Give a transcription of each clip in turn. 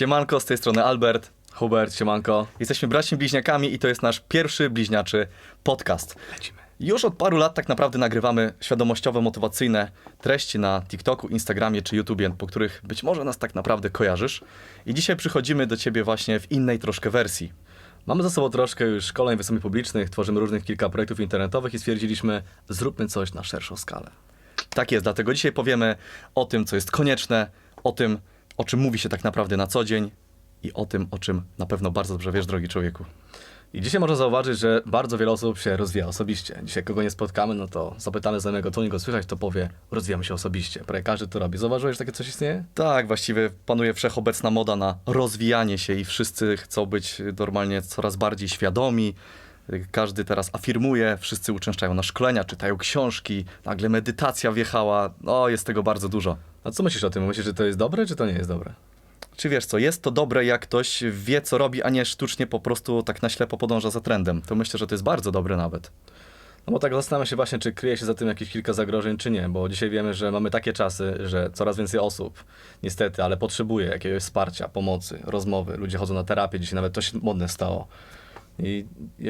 Siemanko, z tej strony Albert. Hubert, siemanko. Jesteśmy braćmi bliźniakami i to jest nasz pierwszy bliźniaczy podcast. Lecimy. Już od paru lat tak naprawdę nagrywamy świadomościowe, motywacyjne treści na TikToku, Instagramie czy YouTubie, po których być może nas tak naprawdę kojarzysz. I dzisiaj przychodzimy do ciebie właśnie w innej troszkę wersji. Mamy za sobą troszkę już szkoleń wystąpień publicznych, tworzymy różnych kilka projektów internetowych i stwierdziliśmy, zróbmy coś na szerszą skalę. Tak jest, dlatego dzisiaj powiemy o tym, co jest konieczne, o tym, o czym mówi się tak naprawdę na co dzień i o tym, o czym na pewno bardzo dobrze wiesz, drogi człowieku. I dzisiaj można zauważyć, że bardzo wiele osób się rozwija osobiście. Dzisiaj kogo nie spotkamy, no to zapytamy znajomego, co u niego słychać, to powie, rozwijamy się osobiście. Prawie każdy to robi. Zauważyłeś, że takie coś istnieje? Tak, właściwie panuje wszechobecna moda na rozwijanie się i wszyscy chcą być normalnie coraz bardziej świadomi. Każdy teraz afirmuje, wszyscy uczęszczają na szkolenia, czytają książki, nagle medytacja wjechała. No, jest tego bardzo dużo. A co myślisz o tym? Myślisz, że to jest dobre, czy to nie jest dobre? Czy wiesz co, jest to dobre, jak ktoś wie, co robi, a nie sztucznie po prostu tak na ślepo podąża za trendem. To myślę, że to jest bardzo dobre nawet. No bo tak zastanawiam się właśnie, czy kryje się za tym jakieś kilka zagrożeń, czy nie, bo dzisiaj wiemy, że mamy takie czasy, że coraz więcej osób, niestety, ale potrzebuje jakiegoś wsparcia, pomocy, rozmowy. Ludzie chodzą na terapię, dzisiaj nawet to się modne stało. I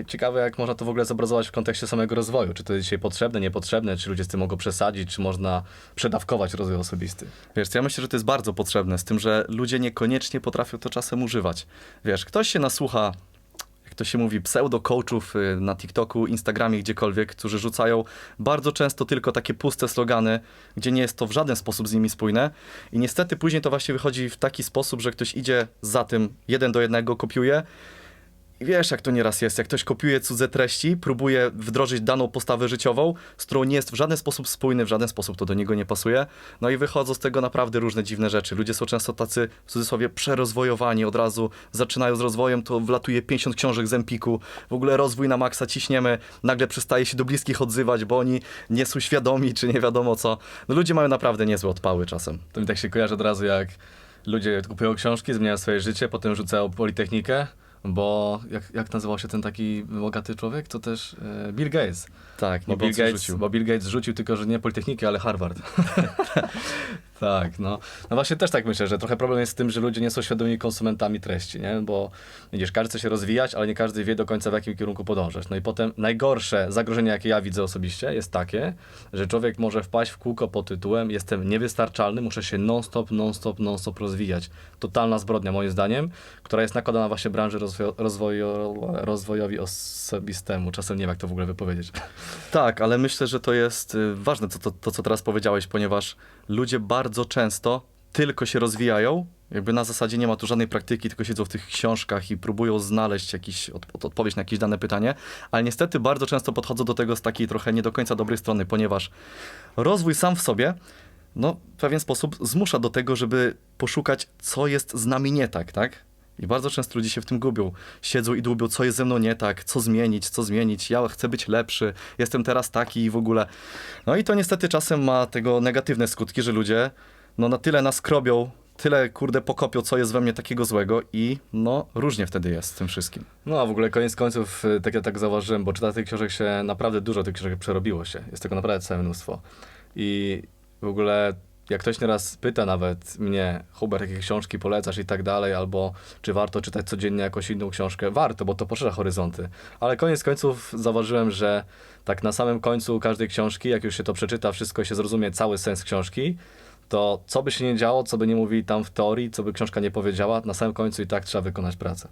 ciekawe, jak można to w ogóle zobrazować w kontekście samego rozwoju. Czy to jest dzisiaj potrzebne, niepotrzebne, czy ludzie z tym mogą przesadzić, czy można przedawkować rozwój osobisty. Wiesz, ja myślę, że to jest bardzo potrzebne, z tym, że ludzie niekoniecznie potrafią to czasem używać. Wiesz, ktoś się nasłucha, jak to się mówi, pseudo-coachów y, na TikToku, Instagramie, gdziekolwiek, którzy rzucają bardzo często tylko takie puste slogany, gdzie nie jest to w żaden sposób z nimi spójne. I niestety później to właśnie wychodzi w taki sposób, że ktoś idzie za tym, jeden do jednego kopiuje. Wiesz, jak to nieraz jest, jak ktoś kopiuje cudze treści, próbuje wdrożyć daną postawę życiową, z którą nie jest w żaden sposób spójny, w żaden sposób to do niego nie pasuje, no i wychodzą z tego naprawdę różne dziwne rzeczy. Ludzie są często tacy, w cudzysłowie, przerozwojowani, od razu zaczynają z rozwojem, to wlatuje 50 książek z Empiku, w ogóle rozwój na maksa ciśniemy, nagle przestaje się do bliskich odzywać, bo oni nie są świadomi, czy nie wiadomo co. No ludzie mają naprawdę niezłe odpały czasem. To mi tak się kojarzy od razu, jak ludzie kupują książki, zmieniają swoje życie, potem rzucają politechnikę, bo jak, jak nazywał się ten taki bogaty człowiek? To też e, Bill Gates. Tak, Bo Bill, Gates, rzucił. bo Bill Gates rzucił tylko, że nie Politechnikę, ale Harvard. tak, no. No właśnie też tak myślę, że trochę problem jest z tym, że ludzie nie są świadomymi konsumentami treści, nie? Bo widzisz, każdy chce się rozwijać, ale nie każdy wie do końca w jakim kierunku podążać. No i potem najgorsze zagrożenie, jakie ja widzę osobiście, jest takie, że człowiek może wpaść w kółko pod tytułem jestem niewystarczalny, muszę się non-stop, non-stop, non-stop rozwijać. Totalna zbrodnia moim zdaniem, która jest nakładana właśnie branży rozwojo, rozwojo, rozwojowi osobistemu. Czasem nie wiem, jak to w ogóle wypowiedzieć. Tak, ale myślę, że to jest y, ważne, to, to, to co teraz powiedziałeś, ponieważ ludzie bardzo często tylko się rozwijają, jakby na zasadzie nie ma tu żadnej praktyki, tylko siedzą w tych książkach i próbują znaleźć jakiś od, od, odpowiedź na jakieś dane pytanie, ale niestety bardzo często podchodzą do tego z takiej trochę nie do końca dobrej strony, ponieważ rozwój sam w sobie no, w pewien sposób zmusza do tego, żeby poszukać, co jest z nami nie tak, tak? I bardzo często ludzie się w tym gubią. Siedzą i dłubią, co jest ze mną nie tak, co zmienić, co zmienić. Ja chcę być lepszy, jestem teraz taki i w ogóle. No i to niestety czasem ma tego negatywne skutki, że ludzie no na tyle nas krobią, tyle kurde pokopią, co jest we mnie takiego złego i no różnie wtedy jest z tym wszystkim. No a w ogóle koniec końców, y, tak ja tak zauważyłem, bo czyta tych książek się naprawdę dużo tych książek przerobiło się. Jest tego naprawdę całe mnóstwo. I w ogóle jak ktoś nieraz pyta nawet mnie, Hubert, jakie książki polecasz i tak dalej, albo czy warto czytać codziennie jakąś inną książkę, warto, bo to poszerza horyzonty. Ale koniec końców zauważyłem, że tak na samym końcu każdej książki, jak już się to przeczyta, wszystko się zrozumie, cały sens książki, to co by się nie działo, co by nie mówili tam w teorii, co by książka nie powiedziała, na samym końcu i tak trzeba wykonać pracę.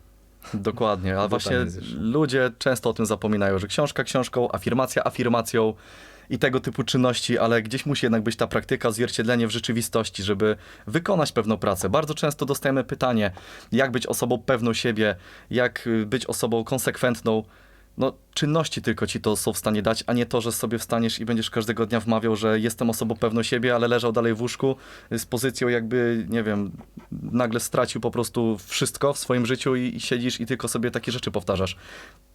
Dokładnie, a Totalnie właśnie zjesz. ludzie często o tym zapominają, że książka książką, afirmacja afirmacją i tego typu czynności, ale gdzieś musi jednak być ta praktyka, odzwierciedlenie w rzeczywistości, żeby wykonać pewną pracę. Bardzo często dostajemy pytanie, jak być osobą pewną siebie, jak być osobą konsekwentną. No, czynności tylko ci to są w stanie dać, a nie to, że sobie wstaniesz i będziesz każdego dnia wmawiał, że jestem osobą pewną siebie, ale leżał dalej w łóżku z pozycją jakby, nie wiem, nagle stracił po prostu wszystko w swoim życiu i, i siedzisz i tylko sobie takie rzeczy powtarzasz.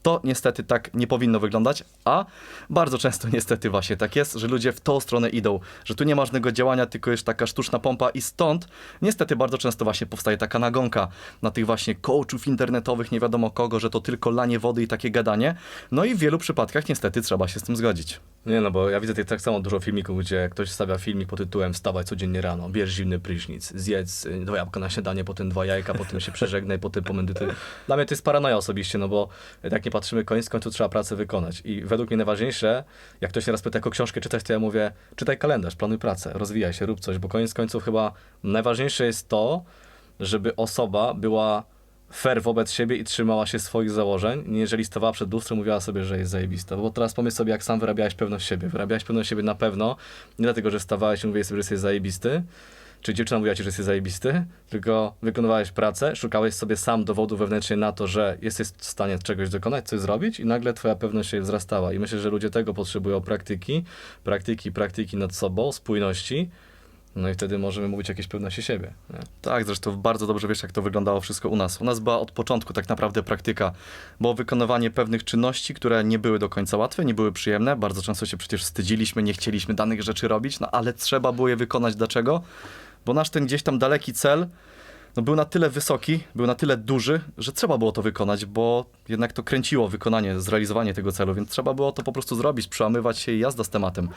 To niestety tak nie powinno wyglądać, a bardzo często niestety właśnie tak jest, że ludzie w tą stronę idą, że tu nie ma żadnego działania, tylko jest taka sztuczna pompa i stąd niestety bardzo często właśnie powstaje taka nagonka na tych właśnie coachów internetowych, nie wiadomo kogo, że to tylko lanie wody i takie gadanie. No i w wielu przypadkach niestety trzeba się z tym zgodzić. Nie no, bo ja widzę tutaj tak samo dużo filmików, gdzie ktoś stawia filmik pod tytułem wstawaj codziennie rano, bierz zimny prysznic, zjedz y, dwa jabłka na śniadanie, potem dwa jajka, potem się przeżegnaj, potem pomendyty. Dla mnie to jest paranoja osobiście, no bo jak nie patrzymy koniec końców trzeba pracę wykonać. I według mnie najważniejsze, jak ktoś nieraz pyta, jaką książkę czytać, to ja mówię, czytaj kalendarz, planuj pracę, rozwijaj się, rób coś, bo koniec końców chyba najważniejsze jest to, żeby osoba była fair wobec siebie i trzymała się swoich założeń, jeżeli stawała przed lustrem mówiła sobie, że jest zajebista. Bo teraz pomyśl sobie, jak sam wyrabiałeś pewność siebie. Wyrabiałeś pewność siebie na pewno, nie dlatego, że stawałeś i mówiłeś sobie, że jesteś zajebisty, czy dziewczyna mówiła ci, że jesteś zajebisty, tylko wykonywałeś pracę, szukałeś sobie sam dowodu wewnętrznie na to, że jesteś w stanie czegoś dokonać, coś zrobić i nagle twoja pewność się wzrastała. I myślę, że ludzie tego potrzebują praktyki, praktyki, praktyki nad sobą, spójności, no i wtedy możemy mówić o jakiejś pewności siebie. Nie? Tak, zresztą bardzo dobrze wiesz, jak to wyglądało wszystko u nas. U nas była od początku tak naprawdę praktyka, bo wykonywanie pewnych czynności, które nie były do końca łatwe, nie były przyjemne, bardzo często się przecież wstydziliśmy, nie chcieliśmy danych rzeczy robić, no ale trzeba było je wykonać. Dlaczego? Bo nasz ten gdzieś tam daleki cel no, był na tyle wysoki, był na tyle duży, że trzeba było to wykonać, bo jednak to kręciło wykonanie, zrealizowanie tego celu, więc trzeba było to po prostu zrobić, przełamywać się i jazda z tematem.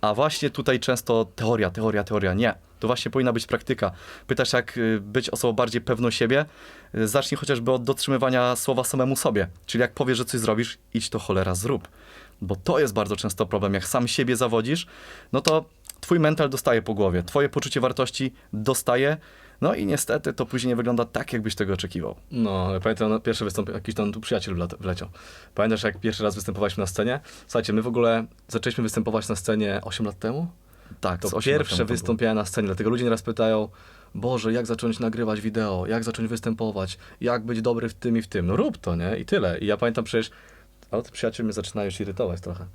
A właśnie tutaj często teoria, teoria, teoria. Nie. To właśnie powinna być praktyka. Pytasz, jak y, być osobą bardziej pewną siebie? Y, Zacznij chociażby od dotrzymywania słowa samemu sobie. Czyli jak powiesz, że coś zrobisz, idź to cholera zrób. Bo to jest bardzo często problem. Jak sam siebie zawodzisz, no to twój mental dostaje po głowie, twoje poczucie wartości dostaje, no i niestety to później nie wygląda tak, jakbyś tego oczekiwał. No, ale pamiętam no, pierwsze wystąpienie, jakiś tam tu przyjaciel wleciał. Pamiętasz, jak pierwszy raz występowaliśmy na scenie? Słuchajcie, my w ogóle zaczęliśmy występować na scenie 8 lat temu? Tak, To pierwsze wystąpienia na scenie, dlatego ludzie nieraz pytają, Boże, jak zacząć nagrywać wideo, jak zacząć występować, jak być dobry w tym i w tym. No rób to, nie? I tyle. I ja pamiętam przecież, ale ty przyjaciel mnie zaczyna już irytować trochę.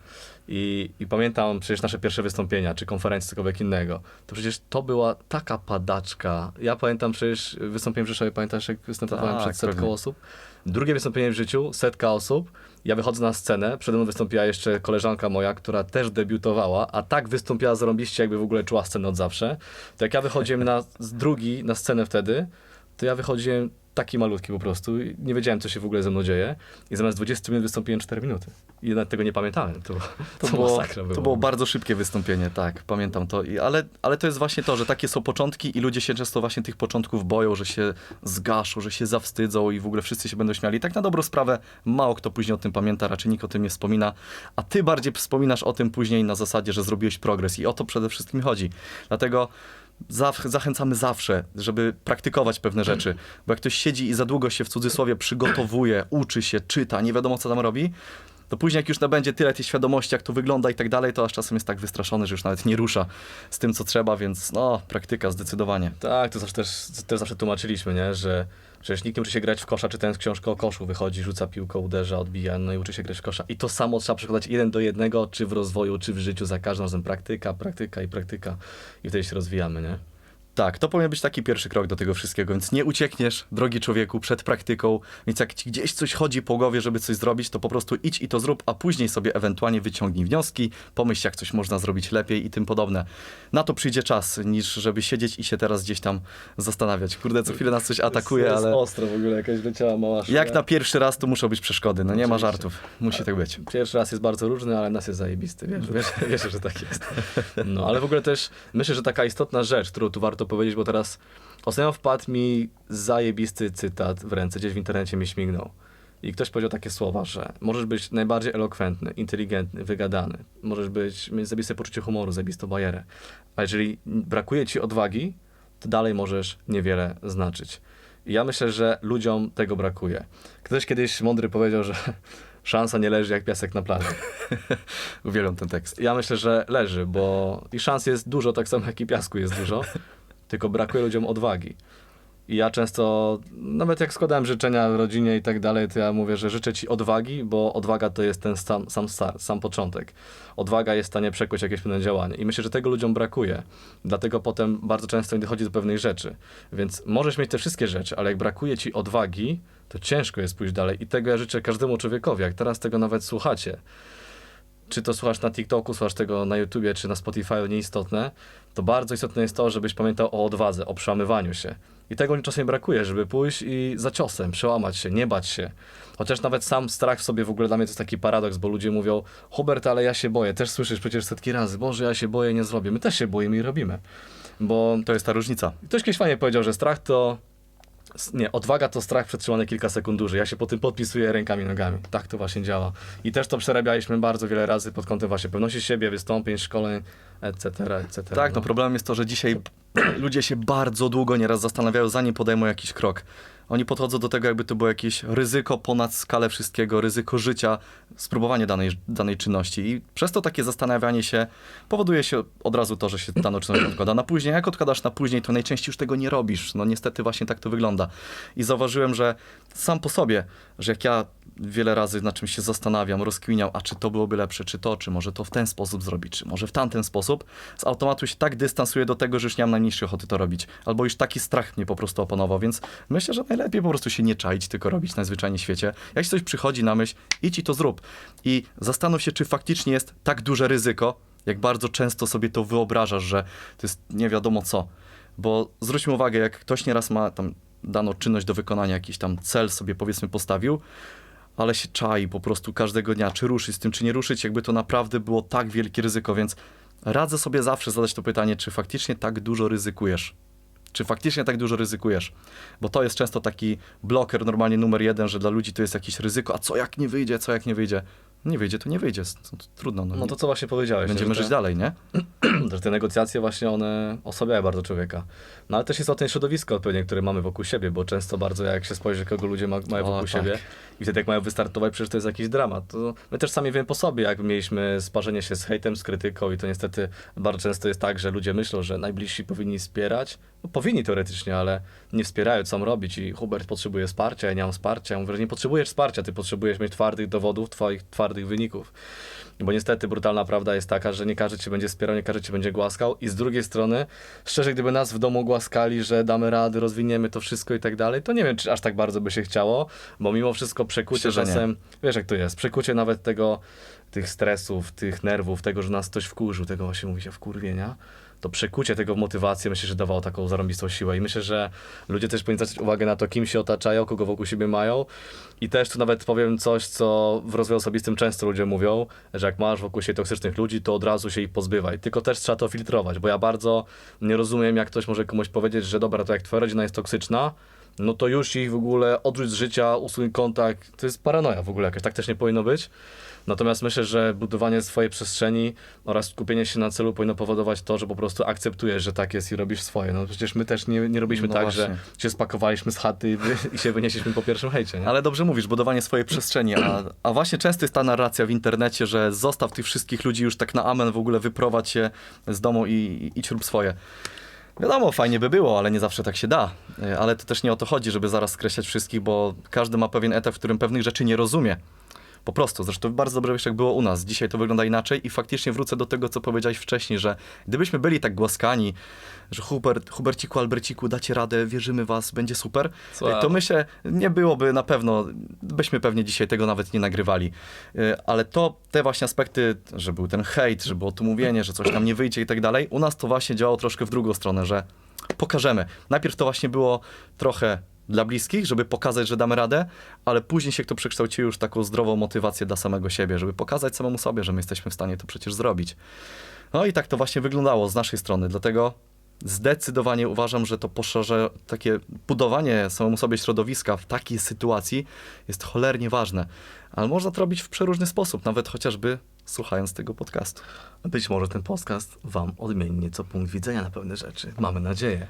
I, I pamiętam przecież nasze pierwsze wystąpienia, czy konferencje, cokolwiek innego. To przecież to była taka padaczka. Ja pamiętam przecież wystąpienie w Rzeszowie, pamiętasz jak występowałem Tak, przed setką pewnie. osób? Drugie wystąpienie w życiu, setka osób. Ja wychodzę na scenę, przede mną wystąpiła jeszcze koleżanka moja, która też debiutowała, a tak wystąpiła zarąbiście, jakby w ogóle czuła scenę od zawsze. To jak ja wychodziłem na z drugi na scenę wtedy, to ja wychodziłem taki malutki po prostu. i Nie wiedziałem, co się w ogóle ze mną dzieje. I zamiast 20 minut wystąpiłem 4 minuty. I nawet tego nie pamiętałem. To, To, to, było, była. to było bardzo szybkie wystąpienie, tak, pamiętam to. I, ale, ale to jest właśnie to, że takie są początki i ludzie się często właśnie tych początków boją, że się zgaszą, że się zawstydzą i w ogóle wszyscy się będą śmiali. Tak na dobrą sprawę mało kto później o tym pamięta, raczej nikt o tym nie wspomina, a ty bardziej wspominasz o tym później na zasadzie, że zrobiłeś progres i o to przede wszystkim chodzi. Dlatego zachęcamy zawsze, żeby praktykować pewne rzeczy, bo jak ktoś siedzi i za długo się w cudzysłowie przygotowuje, uczy się, czyta, nie wiadomo co tam robi, to później jak już nabędzie tyle tej świadomości, jak to wygląda i tak dalej, to aż czasem jest tak wystraszony, że już nawet nie rusza z tym, co trzeba, więc no, praktyka zdecydowanie. Tak, to zawsze też, też zawsze tłumaczyliśmy, nie? że przecież nikt nie uczy się grać w kosza, czytając książkę o koszu. Wychodzi, rzuca piłką, uderza, odbija, no i uczy się grać w kosza. I to samo trzeba przekładać jeden do jednego, czy w rozwoju, czy w życiu, za każdym razem praktyka, praktyka i praktyka. I wtedy się rozwijamy, nie? Tak, to powinien być taki pierwszy krok do tego wszystkiego, więc nie uciekniesz, drogi człowieku, przed praktyką, więc jak ci gdzieś coś chodzi po głowie, żeby coś zrobić, to po prostu idź i to zrób, a później sobie ewentualnie wyciągnij wnioski, pomyśl jak coś można zrobić lepiej i tym podobne. Na to przyjdzie czas, niż żeby siedzieć i się teraz gdzieś tam zastanawiać. Kurde, co chwilę nas coś atakuje, to jest ale ostro w ogóle, jakaś leciała mała szyja. jak na pierwszy raz to muszą być przeszkody, no nie ma żartów, musi tak być. Pierwszy raz jest bardzo różny, ale nas jest zajebisty, wiesz, wiesz, wiesz, że tak jest. No, ale w ogóle też myślę, że taka istotna rzecz, którą tu warto powiedzieć, bo teraz ostatnio wpadł mi zajebisty cytat w ręce, gdzieś w internecie mi śmignął. I ktoś powiedział takie słowa, że możesz być najbardziej elokwentny, inteligentny, wygadany, możesz być, mieć zajebiste poczucie humoru, zajebistą bajerę, a jeżeli brakuje ci odwagi, to dalej możesz niewiele znaczyć. I ja myślę, że ludziom tego brakuje. Ktoś kiedyś mądry powiedział, że szansa nie leży jak piasek na plaży. Uwielbiam ten tekst. Ja myślę, że leży, bo i szans jest dużo, tak samo jak i piasku jest dużo, tylko brakuje ludziom odwagi. I ja często, nawet jak składałem życzenia rodzinie i tak dalej, to ja mówię, że życzę ci odwagi, bo odwaga to jest ten sam, sam start, sam początek. Odwaga jest w stanie przekuć jakieś pewne działanie. I myślę, że tego ludziom brakuje. Dlatego potem bardzo często nie dochodzi do pewnych rzeczy. Więc możesz mieć te wszystkie rzeczy, ale jak brakuje ci odwagi, to ciężko jest pójść dalej. I tego ja życzę każdemu człowiekowi. Jak teraz tego nawet słuchacie, czy to słuchasz na TikToku, słuchasz tego na YouTubie, czy na Spotify, nieistotne, to bardzo istotne jest to, żebyś pamiętał o odwadze, o przełamywaniu się. I tego czasem brakuje, żeby pójść i za ciosem, przełamać się, nie bać się. Chociaż nawet sam strach w sobie w ogóle dla mnie to jest taki paradoks, bo ludzie mówią, Hubert, ale ja się boję. Też słyszysz przecież setki razy, Boże, ja się boję, nie zrobię. My też się boimy i robimy. Bo To jest ta różnica. Ktoś kiedyś fajnie powiedział, że strach to. Nie, odwaga to strach przetrzymany kilka sekund dłużej. Ja się po tym podpisuję rękami i nogami. Tak to właśnie działa. I też to przerabialiśmy bardzo wiele razy pod kątem właśnie pewności siebie, wystąpień, szkoleń, etc., etc. Tak, no problemem jest to, że dzisiaj ludzie się bardzo długo nieraz zastanawiają, zanim podejmą jakiś krok. Oni podchodzą do tego, jakby to było jakieś ryzyko ponad skalę wszystkiego, ryzyko życia, spróbowanie danej, danej czynności. I przez to takie zastanawianie się powoduje się od razu to, że się dana czynność odkłada na później. Jak odkładasz na później, to najczęściej już tego nie robisz. No niestety właśnie tak to wygląda. I zauważyłem, że sam po sobie, że jak ja wiele razy na czymś się zastanawiam, rozkminiam, a czy to byłoby lepsze, czy to, czy może to w ten sposób zrobić, czy może w tamten sposób, z automatu się tak dystansuję do tego, że już nie mam najmniejszej ochoty to robić. Albo już taki strach mnie po prostu opanował, więc myślę, że najlepiej po prostu się nie czaić, tylko robić najzwyczajniej w świecie. Jak ci coś przychodzi na myśl, idź i to zrób. I zastanów się, czy faktycznie jest tak duże ryzyko, jak bardzo często sobie to wyobrażasz, że to jest nie wiadomo co. Bo zwróćmy uwagę, jak ktoś nieraz ma tam daną czynność do wykonania, jakiś tam cel sobie powiedzmy postawił, ale się czai po prostu każdego dnia, czy ruszyć z tym, czy nie ruszyć, jakby to naprawdę było tak wielkie ryzyko, więc radzę sobie zawsze zadać to pytanie, czy faktycznie tak dużo ryzykujesz. Czy faktycznie tak dużo ryzykujesz? Bo to jest często taki bloker normalnie numer jeden, że dla ludzi to jest jakieś ryzyko, a co jak nie wyjdzie, co jak nie wyjdzie? Nie wyjdzie, to nie wyjdzie, trudno. No, No to co właśnie powiedziałeś. Będziemy żyć te, dalej, nie? że te negocjacje właśnie one osłabiają bardzo człowieka. No ale też jest o tym środowisko odpowiednie, które mamy wokół siebie, bo często bardzo jak się spojrzy, kogo ludzie ma, mają O, wokół tak. siebie i wtedy jak mają wystartować, przecież to jest jakiś dramat. To my też sami wiemy po sobie, jak mieliśmy sparzenie się z hejtem, z krytyką i to niestety bardzo często jest tak, że ludzie myślą, że najbliżsi powinni wspierać. No, powinni teoretycznie, ale nie wspierają, co mam robić i Hubert potrzebuje wsparcia, ja nie mam wsparcia. Ja mówię, że nie potrzebujesz wsparcia, ty potrzebujesz mieć twardych dowodów, twoich twardych wyników. Bo niestety brutalna prawda jest taka, że nie każdy cię będzie wspierał, nie każdy cię będzie głaskał. I z drugiej strony, szczerze, gdyby nas w domu głaskali, że damy rady, rozwiniemy to wszystko i tak dalej, to nie wiem, czy aż tak bardzo by się chciało, bo mimo wszystko przekucie Myślę, że nie. czasem, wiesz jak to jest, przekucie nawet tego, tych stresów, tych nerwów, tego, że nas ktoś wkurzył, tego właśnie mówi się wkurwienia, to przekucie tego w motywację myślę, że dawało taką zarąbistą siłę i myślę, że ludzie też powinni zwracać uwagę na to, kim się otaczają, kogo wokół siebie mają i też tu nawet powiem coś, co w rozwoju osobistym często ludzie mówią, że jak masz wokół siebie toksycznych ludzi, to od razu się ich pozbywaj. Tylko też trzeba to filtrować, bo ja bardzo nie rozumiem, jak ktoś może komuś powiedzieć, że dobra, to jak twoja rodzina jest toksyczna, no to już ich w ogóle odrzuć z życia, usuń kontakt. To jest paranoja w ogóle jakaś, tak też nie powinno być. Natomiast myślę, że budowanie swojej przestrzeni oraz skupienie się na celu powinno powodować to, że po prostu akceptujesz, że tak jest i robisz swoje. No przecież my też nie, nie robiliśmy No tak, właśnie. że się spakowaliśmy z chaty i, wy, i się wynieśliśmy po pierwszym hejcie. Nie? Ale dobrze mówisz, budowanie swojej przestrzeni, a, a właśnie często jest ta narracja w internecie, że zostaw tych wszystkich ludzi już tak na amen, w ogóle wyprowadź się z domu i, i idź rób swoje. Wiadomo, fajnie by było, ale nie zawsze tak się da. E, Ale to też nie o to chodzi, żeby zaraz skreślać wszystkich, bo każdy ma pewien etap, w którym pewnych rzeczy nie rozumie. Po prostu. Zresztą bardzo dobrze wiesz, jak było u nas. Dzisiaj to wygląda inaczej i faktycznie wrócę do tego, co powiedziałeś wcześniej, że gdybyśmy byli tak głaskani, że Hubert, Huberciku, Alberciku, dacie radę, wierzymy was, będzie super, Słabo. to myślę, nie byłoby na pewno, byśmy pewnie dzisiaj tego nawet nie nagrywali. Y, Ale to, te właśnie aspekty, że był ten hejt, że było tu mówienie, że coś nam nie wyjdzie i tak dalej, u nas to właśnie działało troszkę w drugą stronę, że pokażemy. Najpierw to właśnie było trochę dla bliskich, żeby pokazać, że damy radę, ale później się to przekształciło już w taką zdrową motywację dla samego siebie, żeby pokazać samemu sobie, że my jesteśmy w stanie to przecież zrobić. No i tak to właśnie wyglądało z naszej strony, dlatego zdecydowanie uważam, że to poszerze, takie budowanie samemu sobie środowiska w takiej sytuacji jest cholernie ważne. Ale można to robić w przeróżny sposób, nawet chociażby słuchając tego podcastu. Być może ten podcast wam odmieni nieco punkt widzenia na pewne rzeczy. Mamy nadzieję.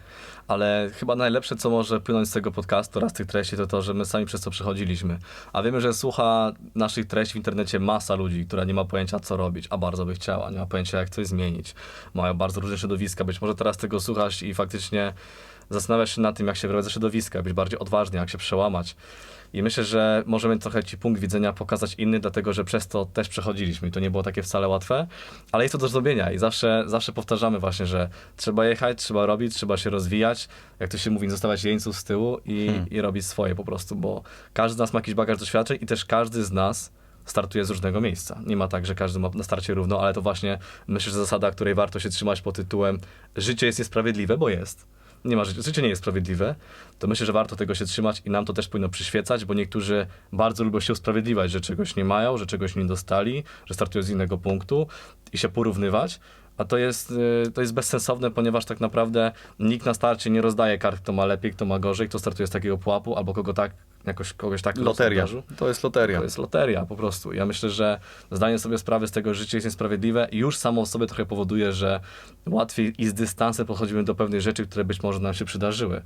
Ale chyba najlepsze, co może płynąć z tego podcastu oraz tych treści, to to, że my sami przez to przechodziliśmy. A wiemy, że słucha naszych treści w internecie masa ludzi, która nie ma pojęcia, co robić, a bardzo by chciała. Nie ma pojęcia, jak coś zmienić. Mają bardzo różne środowiska. Być może teraz tego słuchasz i faktycznie zastanawiasz się nad tym, jak się wybrać ze środowiska, być bardziej odważny, jak się przełamać. I myślę, że możemy trochę ci punkt widzenia pokazać inny, dlatego że przez to też przechodziliśmy i to nie było takie wcale łatwe, ale jest to do zrobienia i zawsze, zawsze powtarzamy właśnie, że trzeba jechać, trzeba robić, trzeba się rozwijać, jak to się mówi, nie zostawiać jeńców z tyłu i, Hmm. i robić swoje po prostu, bo każdy z nas ma jakiś bagaż doświadczeń i też każdy z nas startuje z różnego miejsca. Nie ma tak, że każdy ma na starcie równo, ale to właśnie myślę, że zasada, której warto się trzymać pod tytułem życie jest niesprawiedliwe, bo jest. Nie ma życie nie jest sprawiedliwe, to myślę, że warto tego się trzymać i nam to też powinno przyświecać, bo niektórzy bardzo lubią się usprawiedliwiać, że czegoś nie mają, że czegoś nie dostali, że startują z innego punktu i się porównywać. A to jest, y, to jest bezsensowne, ponieważ tak naprawdę nikt na starcie nie rozdaje kart, kto ma lepiej, kto ma gorzej, kto startuje z takiego pułapu, albo kogo tak, jakoś kogoś tak Loteria. To jest loteria. To jest loteria po prostu. Ja myślę, że zdanie sobie sprawy z tego, że życie jest niesprawiedliwe, już samo w sobie trochę powoduje, że łatwiej i z dystansem podchodzimy do pewnych rzeczy, które być może nam się przydarzyły.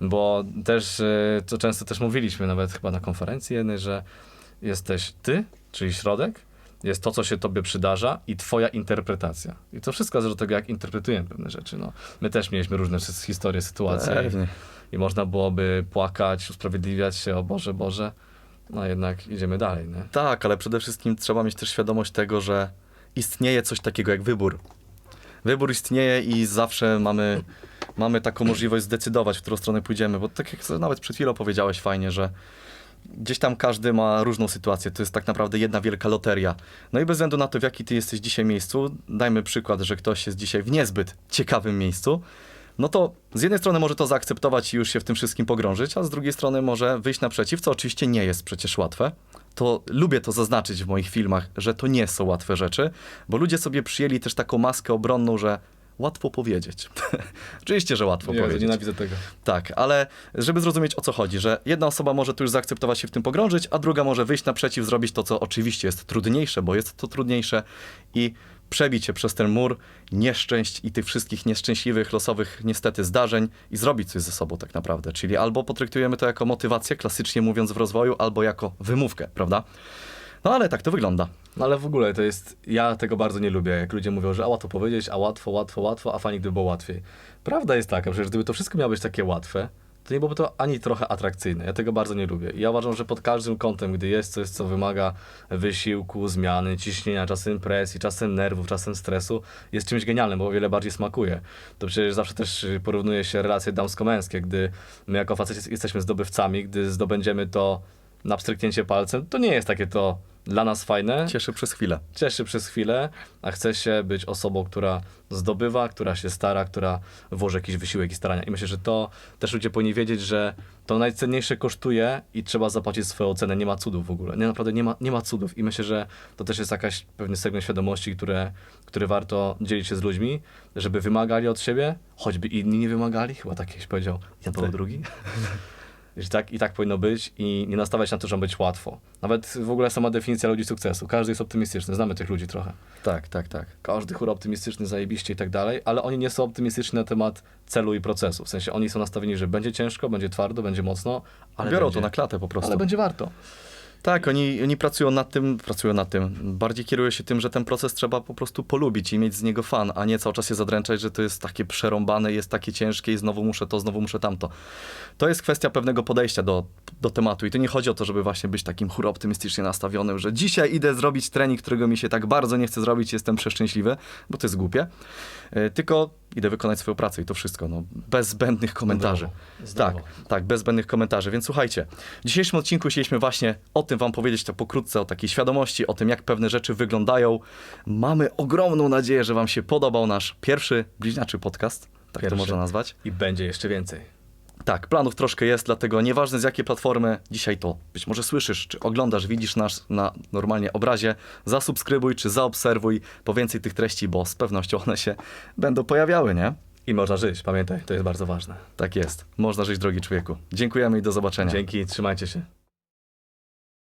Bo też, to często też mówiliśmy, nawet chyba na konferencji jednej, że jesteś ty, czyli środek, jest to, co się tobie przydarza i twoja interpretacja. I to wszystko zależy od tego, jak interpretujemy pewne rzeczy. No, my też mieliśmy różne historie, sytuacje i, i można byłoby płakać, usprawiedliwiać się, o Boże, Boże, no jednak idziemy dalej, nie? Tak, ale przede wszystkim trzeba mieć też świadomość tego, że istnieje coś takiego jak wybór. Wybór istnieje i zawsze mamy, mamy taką możliwość zdecydować, w którą stronę pójdziemy, bo tak jak nawet przed chwilą powiedziałeś fajnie, że gdzieś tam każdy ma różną sytuację, to jest tak naprawdę jedna wielka loteria. No i bez względu na to, w jaki ty jesteś dzisiaj miejscu, dajmy przykład, że ktoś jest dzisiaj w niezbyt ciekawym miejscu, no to z jednej strony może to zaakceptować i już się w tym wszystkim pogrążyć, a z drugiej strony może wyjść naprzeciw, co oczywiście nie jest przecież łatwe. To lubię to zaznaczyć w moich filmach, że to nie są łatwe rzeczy, bo ludzie sobie przyjęli też taką maskę obronną, że łatwo powiedzieć. oczywiście, że łatwo Jezu, powiedzieć. nienawidzę tego. Tak, ale żeby zrozumieć o co chodzi, że jedna osoba może tu już zaakceptować się w tym pogrążyć, a druga może wyjść naprzeciw, zrobić to, co oczywiście jest trudniejsze, bo jest to trudniejsze i przebić się przez ten mur nieszczęść i tych wszystkich nieszczęśliwych, losowych niestety zdarzeń i zrobić coś ze sobą tak naprawdę. Czyli albo potraktujemy to jako motywację, klasycznie mówiąc w rozwoju, albo jako wymówkę, prawda? No ale tak to wygląda. No ale w ogóle to jest, ja tego bardzo nie lubię, jak ludzie mówią, że a łatwo powiedzieć, a łatwo, łatwo, łatwo, a fajnie gdyby było łatwiej. Prawda jest taka, że gdyby to wszystko miało być takie łatwe, to nie byłoby to ani trochę atrakcyjne. Ja tego bardzo nie lubię. I ja uważam, że pod każdym kątem, gdy jest coś, co wymaga wysiłku, zmiany, ciśnienia, czasem presji, czasem nerwów, czasem stresu, jest czymś genialnym, bo o wiele bardziej smakuje. To przecież zawsze też porównuje się relacje damsko-męskie, gdy my jako faceci jesteśmy zdobywcami, gdy zdobędziemy to na pstryknięcie palcem, to nie jest takie to dla nas fajne, Cieszę przez chwilę. cieszy przez chwilę, a chce się być osobą, która zdobywa, która się stara, która włoży jakiś wysiłek i starania. I myślę, że to też ludzie powinni wiedzieć, że to najcenniejsze kosztuje i trzeba zapłacić swoją cenę. Nie ma cudów w ogóle. Nie, naprawdę nie ma, nie ma cudów. I myślę, że to też jest jakaś pewny segment świadomości, które, który warto dzielić się z ludźmi, żeby wymagali od siebie, choćby inni nie wymagali. Chyba tak kiedyś powiedział Jan Paweł II. Że tak, I tak powinno być i nie nastawiać na to, że być łatwo. Nawet w ogóle sama definicja ludzi sukcesu. Każdy jest optymistyczny, znamy tych ludzi trochę. Tak, tak, tak. Każdy chór optymistyczny, zajebiście i tak dalej, ale oni nie są optymistyczni na temat celu i procesu. W sensie oni są nastawieni, że będzie ciężko, będzie twardo, będzie mocno, ale Biorą będzie, to na klatę po prostu. ale będzie warto. Tak, oni, oni pracują nad tym, pracują nad tym. Bardziej kierują się tym, że ten proces trzeba po prostu polubić i mieć z niego fan, a nie cały czas się zadręczać, że to jest takie przerąbane, jest takie ciężkie i znowu muszę to, znowu muszę tamto. To jest kwestia pewnego podejścia do, do tematu i to nie chodzi o to, żeby właśnie być takim hura optymistycznie nastawionym, że dzisiaj idę zrobić trening, którego mi się tak bardzo nie chce zrobić, jestem przeszczęśliwy, bo to jest głupie. E, Tylko idę wykonać swoją pracę i to wszystko, no, bez zbędnych komentarzy. Zdrowo. Tak, tak, bez zbędnych komentarzy. Więc słuchajcie, w dzisiejszym odcinku chcieliśmy właśnie o tym wam powiedzieć to pokrótce, o takiej świadomości, o tym, jak pewne rzeczy wyglądają. Mamy ogromną nadzieję, że wam się podobał nasz pierwszy bliźniaczy podcast, tak to Pierwszy. można nazwać. I będzie jeszcze więcej. Tak, planów troszkę jest, dlatego nieważne z jakiej platformy dzisiaj to być może słyszysz, czy oglądasz, widzisz nas na normalnie obrazie, zasubskrybuj czy zaobserwuj po więcej tych treści, bo z pewnością one się będą pojawiały, nie? I można żyć, pamiętaj, to jest bardzo ważne. Tak jest. Można żyć, drogi człowieku. Dziękujemy i do zobaczenia. Dzięki, trzymajcie się.